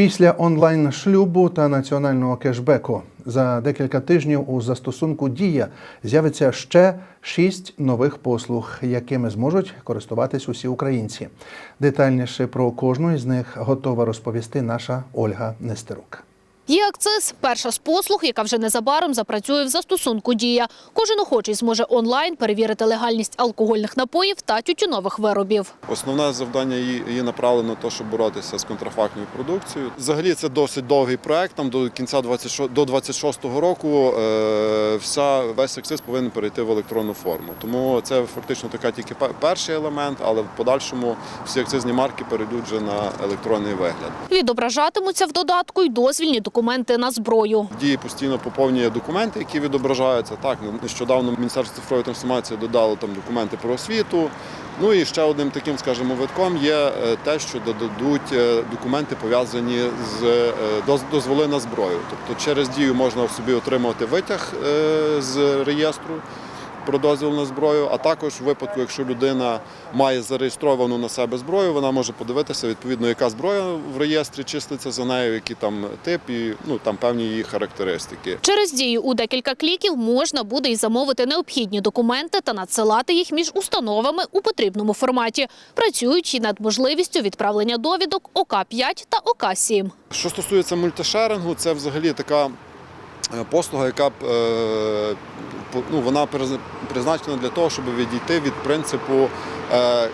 Після онлайн шлюбу та національного кешбеку за декілька тижнів у застосунку Дія з'явиться ще шість нових послуг, якими зможуть користуватись усі українці. Детальніше про кожну із них готова розповісти наша Ольга Нестерук. Є акциз – перша з послуг, яка вже незабаром запрацює в застосунку «Дія». Кожен охочий зможе онлайн перевірити легальність алкогольних напоїв та тютюнових виробів. Основне завдання її, направлено на те, щоб боротися з контрафактною продукцією. Взагалі це досить довгий проект. Там до кінця 26, до 26-го року е, вся весь акциз повинен перейти в електронну форму. Тому це фактично така тільки перший елемент, але в подальшому всі акцизні марки перейдуть вже на електронний вигляд. Відображатимуться в додатку й дозвільні документи на зброю. Дії постійно поповнює документи, які відображаються. Так, нещодавно Міністерство цифрової трансформації додало там документи про освіту. Ну і ще одним таким, скажімо, витком є е, те, що додадуть е, документи пов'язані з е, дозволи на зброю. Тобто через дію можна собі отримати витяг з реєстру про дозвіл на зброю, а також в випадку, якщо людина має зареєстровану на себе зброю, вона може подивитися відповідно, яка зброя в реєстрі числиться за нею, який там тип і ну там певні її характеристики. Через дію у декілька кліків можна буде й замовити необхідні документи та надсилати їх між установами у потрібному форматі. Працюють і над можливістю відправлення довідок ОК-5 та ОК-7. Що стосується мультишерингу, це взагалі така послуга, яка е, ну, вона призна- призначена для того, щоб відійти від принципу е,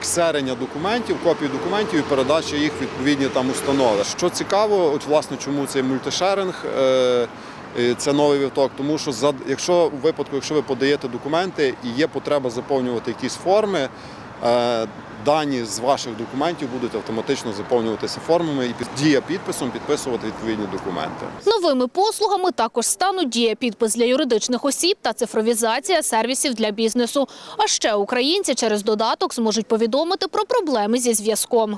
ксерення документів, копії документів і передачі їх відповідні там установи. Що цікаво, от власне чому цей мультишеринг. Е, е, це новий виток, тому що за- якщо у випадку, якщо ви подаєте документи і є потреба заповнювати якісь форми, е, дані з ваших документів будуть автоматично заповнюватися формами і дія підписом підписувати відповідні документи. Новими послугами також стануть дія підпис для юридичних осіб та цифровізація сервісів для бізнесу. А ще українці через додаток зможуть повідомити про проблеми зі зв'язком.